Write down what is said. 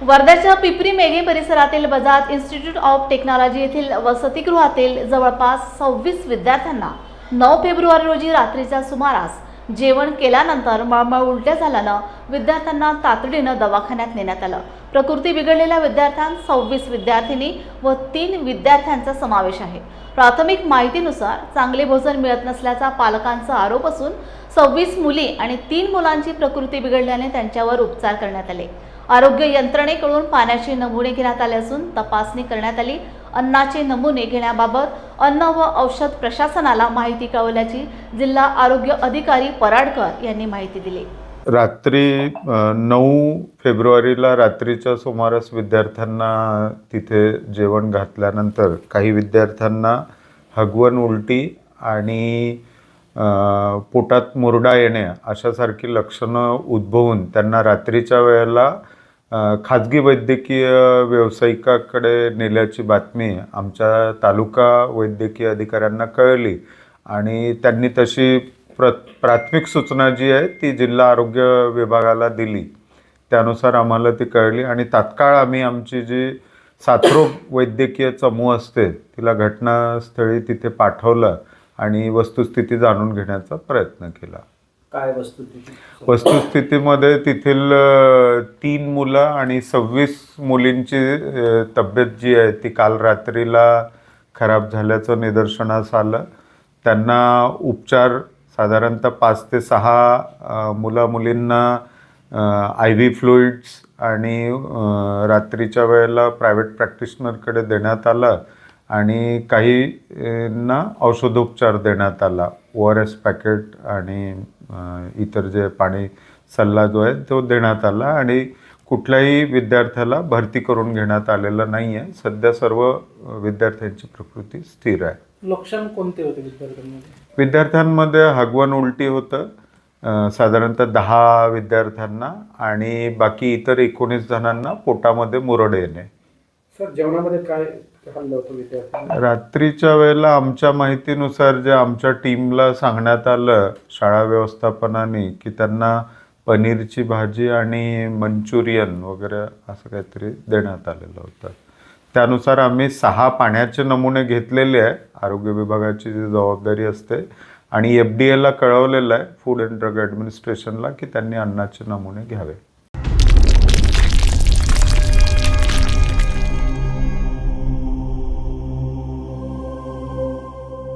वर्ध्याच्या पिपरी मेघे परिसरातील Bajaj institute of technology येथील वसतिगृहातील जवळपास सव्वीस विद्यार्थ्यांना नऊ फेब्रुवारी रोजी रात्रीच्या सुमारास जेवण केल्यानंतर मळमळ उलट्या झाल्यानं विद्यार्थ्यांना तातडीनं दवाखान्यात नेण्यात आलं. प्रकृती बिघडलेल्या विद्यार्थ्यांत सव्वीस विद्यार्थिनी व तीन विद्यार्थ्यांचा समावेश आहे. प्राथमिक माहितीनुसार चांगले भोजन मिळत नसल्याचा पालकांचा आरोप असून सव्वीस मुली आणि तीन मुलांची प्रकृती बिघडल्याने त्यांच्यावर उपचार करण्यात आले. आरोग्य यंत्रणेकडून पाण्याचे नमुने घेण्यात आले असून तपासणी करण्यात आली. अन्नाचे नमुने घेण्याबाबत अन्न व औषध प्रशासनाला माहिती कळवल्याची जिल्हा आरोग्य अधिकारी पराडकर यांनी माहिती दिली. रात्री नऊ फेब्रुवारीला रात्रीच्या सुमारास विद्यार्थ्यांना तिथे जेवण घातल्यानंतर काही विद्यार्थ्यांना हगवण उलटी आणि पोटात मुरडा येणे अशासारखी लक्षणं उद्भवून त्यांना रात्रीच्या वेळेला खाजगी वैद्यकीय व्यावसायिकाकडे नेल्याची बातमी आमच्या तालुका वैद्यकीय अधिकाऱ्यांना कळली आणि त्यांनी तशी प्र प्राथमिक सूचना जी आहे ती जिल्हा आरोग्य विभागाला दिली. त्यानुसार आम्हाला ती कळली आणि तात्काळ आम्ही आमची जी साथरोग वैद्यकीय चमू असते तिला घटनास्थळी तिथे पाठवलं आणि वस्तुस्थिती जाणून घेण्याचा प्रयत्न केला. काय वस्तू वस्तुस्थितीमध्ये तेथील तीन मुलं आणि सव्वीस मुलींची तब्येत जी आहे ती काल रात्रीला खराब झाल्याचं निदर्शनास आलं. त्यांना उपचार साधारणतः पाच ते सहा अ, मुला मुलींना आय व्ही फ्लुइड्स आणि रात्रीच्या वेळेला प्रायव्हेट प्रॅक्टिशनरकडे देण्यात आलं. आणि काही अ, ना औषधोपचार देण्यात आला. ओ आर एस पॅकेट आणि इतर जे पाणी सल्ला जो आहे तो देण्यात आला आणि कुठल्याही विद्यार्थ्याला भरती करून घेण्यात आलेलं नाही आहे सध्या सर्व विद्यार्थ्यांची प्रकृती स्थिर आहे. लक्षण कोणते होते विद्यार्थ्यांमध्ये? विद्यार्थ्यांमध्ये हगवण उलटी होतं. साधारणतः दहा विद्यार्थ्यांना आणि बाकी इतर एकोणीस जणांना पोटामध्ये मुरड येणे. सर जेवणामध्ये काय खाल्लं होतं विद्यार्थ्यांनी? रात्रीच्या वेळेला आमच्या माहितीनुसार जे आमच्या टीमला सांगण्यात आलं शाळा व्यवस्थापनाने की त्यांना पनीरची भाजी आणि मंचुरियन वगैरे असं काहीतरी देण्यात आलेलं होतं. त्यानुसार आम्ही सहा पाण्याचे नमुने घेतलेले आहे. आरोग्य विभागाची जी जबाबदारी असते आणि एफ डी एला कळवलेलं आहे फूड अँड ड्रग ॲडमिनिस्ट्रेशनला की त्यांनी अन्नाचे नमुने घ्यावे.